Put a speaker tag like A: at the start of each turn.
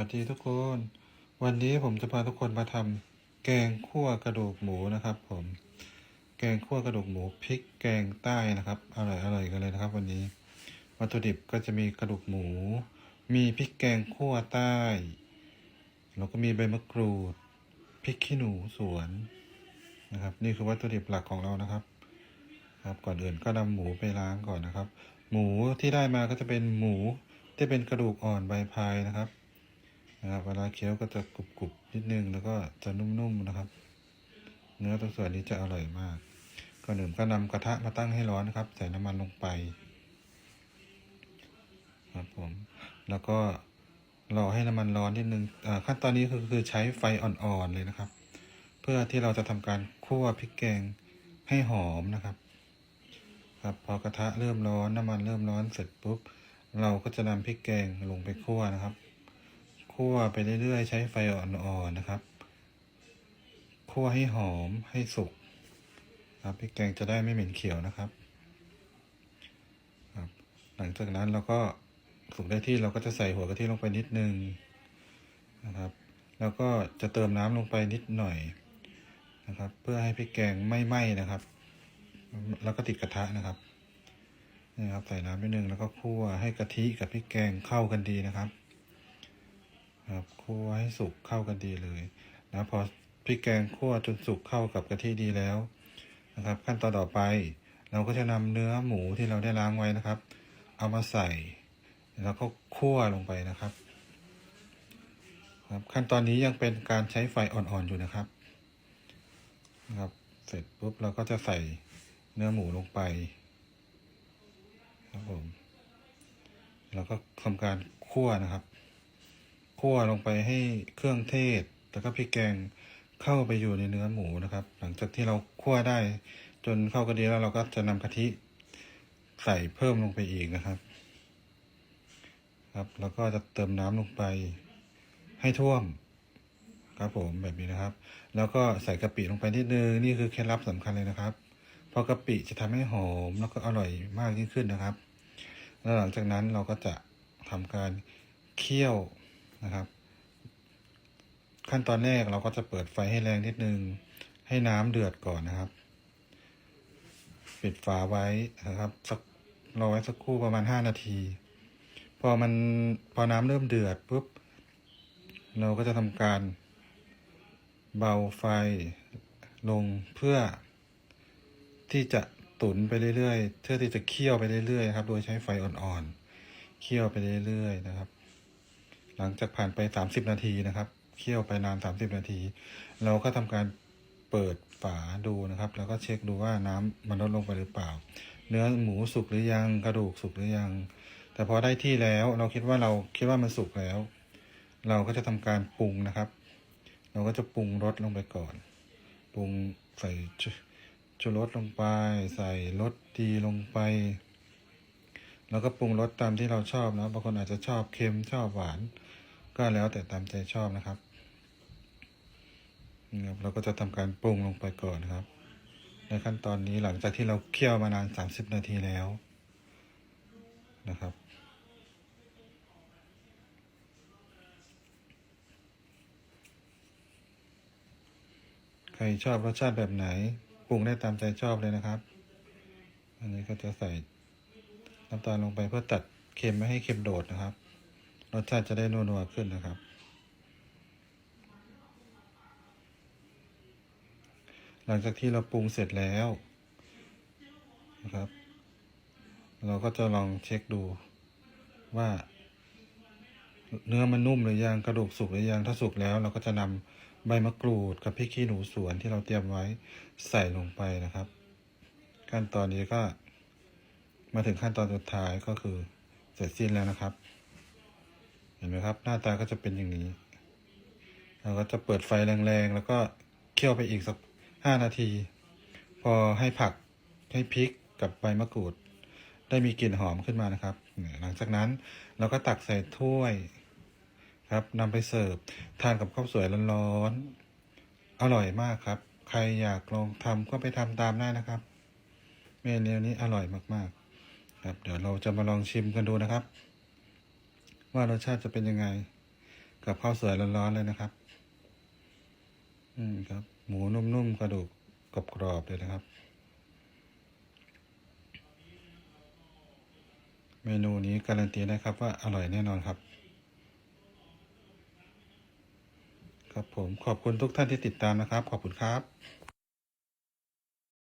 A: วัสดีทุกคน วันนี้ผมจะพาทุกคนมาทำแกงคั่วกระดูกหมูนะครับผม แกงคั่วกระดูกหมูพริกแกงใต้นะครับ อร่อยอร่อยกันเลยนะครับ วันนี้ วัตถุดิบก็จะมีกระดูกหมู มีพริกแกงคั่วใต้ แล้วก็มีใบมะกรูด พริกขี้หนูสวนนะครับ นี่คือวัตถุดิบหลักของเรานะครับ ครับก่อนอื่นก็นำหมูไปล้างก่อนนะครับ หมูที่ได้มาก็จะเป็นหมูที่เป็นกระดูกอ่อนใบพายนะครับ นะครับเวลาเคี้ยวก็จะกรุบๆนิดนึงแล้วก็จะนุ่มๆนะครับ เนื้อตรงส่วนนี้จะอร่อยมากก่อนอื่นก็นำกระทะมาตั้งให้ร้อนนะครับ ใส่น้ำมันลงไป ครับผม แล้วก็รอให้น้ำมันร้อนนิดนึงขั้นตอนนี้คือคือใช้ไฟอ่อนๆเลยนะครับ เพื่อที่เราจะทำการคั่วพริกแกงให้หอมนะครับ ครับพอกระทะเริ่มร้อนน้ำมันเริ่มร้อนเสร็จปุ๊บ เราก็จะนำพริกแกงลงไปคั่วนะครับ คั่วไปเรื่อยๆ ใช้ไฟอ่อนๆนะครับ คั่วให้หอมให้สุกครับพริกแกงจะได้ไม่เหม็นเขียวนะครับครับ หลังจากนั้นเราก็สุกได้ที่เราก็จะใส่หัวกะทิลงไปนิดนึงนะครับ แล้วก็จะเติมน้ำลงไปนิดหน่อยนะครับ เพื่อให้พริกแกงไม่ไหม้นะครับ แล้วก็ติดกระทะนะครับนี่ครับใส่น้ำนิดนึงแล้วก็คั่วให้กะทิกับพริกแกงเข้ากันดีนะครับ ครับคั่วให้สุกเข้ากันดีเลยนะพอพริกแกงคั่วจนสุกเข้ากับกะทิดีแล้วนะครับ ขั้นตอนต่อไป เราก็จะนำเนื้อหมูที่เราได้ล้างไว้นะครับ เอามาใส่ แล้วก็คั่วลงไปนะครับครับ ขั้นตอนนี้ยังเป็นการใช้ไฟอ่อนๆอยู่นะครับนะครับ เสร็จปุ๊บเราก็จะใส่เนื้อหมูลงไปครับผมแล้วก็ทำการคั่วนะครับ คั่วลงไปให้เครื่องเทศแล้วก็พริกแกงเข้าไปอยู่ในเนื้อหมูนะครับ หลังจากที่เราคั่วได้จนเข้ากันดีแล้วเราก็จะนำกะทิใส่เพิ่มลงไปอีกนะครับ ครับแล้วก็จะเติมน้ำลงไปให้ท่วม ครับผมแบบนี้นะครับ แล้วก็ใส่กะปิลงไปนิดนึงนี่คือเคล็ดลับสำคัญเลยนะครับเพราะกะปิจะทำให้หอมแล้วก็อร่อยมากยิ่งขึ้นนะครับ แล้วหลังจากนั้นเราก็จะทำการเคี่ยว นะครับ ขั้นตอนแรกเราก็จะเปิดไฟให้แรงนิดนึง ให้น้ำเดือดก่อนนะครับ ปิดฝาไว้นะครับสักรอไว้สักครู่ประมาณห้านาที พอมันพอน้ำเริ่มเดือดปุ๊บเราก็จะทำการเบาไฟลงเพื่อที่จะตุ๋นไปเรื่อยๆ เพื่อที่จะเคี่ยวไปเรื่อยๆครับ โดยใช้ไฟอ่อนๆ เคี่ยวไปเรื่อยๆ นะครับ หลังจากผ่านไปสามสิบนาทีนะครับเคี่ยวไปนานสามสิบนาที เราก็ทำการเปิดฝาดูนะครับ แล้วก็เช็คดูว่าน้ำมันลดลงไปหรือเปล่า เนื้อหมูสุกหรือยังกระดูกสุกหรือยัง แต่พอได้ที่แล้วเราคิดว่าเราคิดว่ามันสุกแล้ว เราก็จะทำการปรุงนะครับ เราก็จะปรุงรสลงไปก่อน ปรุงใส่ชูชูรสลงไป ใส่รสดีลงไป แล้วก็ปรุงรสตามที่เราชอบนะบางคนอาจจะชอบเค็มชอบหวาน ก็แล้วแต่ตามใจชอบนะครับนี่ครับเราก็จะทำการปรุงลงไปก่อนนะครับ ในขั้นตอนนี้หลังจากที่เราเคี่ยวมานาน 30 นาทีแล้วนะครับ ใครชอบรสชาติแบบไหนปรุงได้ตามใจชอบเลยนะครับ อันนี้ก็จะใส่น้ำตาลลงไปเพื่อตัดเค็มไม่ให้เค็มโดดนะครับ รสชาติจะได้นัวๆขึ้นนะครับ หลังจากที่เราปรุงเสร็จแล้วนะครับ เราก็จะลองเช็คดูว่า เนื้อมันนุ่มหรือยังกระดูกสุกหรือยังถ้าสุกแล้ว เราก็จะนำใบมะกรูดกับพริกขี้หนูสวนที่เราเตรียมไว้ใส่ลงไปนะครับ ขั้นตอนนี้ก็มาถึงขั้นตอนสุดท้ายก็คือเสร็จสิ้นแล้วนะครับ เห็นไหมครับ หน้าตาก็จะเป็นอย่างนี้เราก็จะเปิดไฟแรงๆ แล้วก็เคี่ยวไปอีกสักห้านาที พอให้ผักให้พริกกับใบมะกรูด ได้มีกลิ่นหอมขึ้นมานะครับ หลังจากนั้นเราก็ตักใส่ถ้วยครับนำไปเสิร์ฟทานกับข้าวสวยร้อนๆอร่อยมากครับ ใครอยากลองทำก็ไปทำตามได้นะครับ เมนูนี้อร่อยมากๆ ครับ เดี๋ยวเราจะมาลองชิมกันดูนะครับ ว่ารสชาติจะเป็นยังไง กับข้าวสวยร้อนๆเลยนะครับ อืมครับ หมูนุ่มๆกระดูกกรอบๆเลยนะครับ เมนูนี้การันตีได้ครับว่าอร่อยแน่นอนครับครับผมขอบคุณทุกท่านที่ติดตามนะครับ ขอบคุณครับ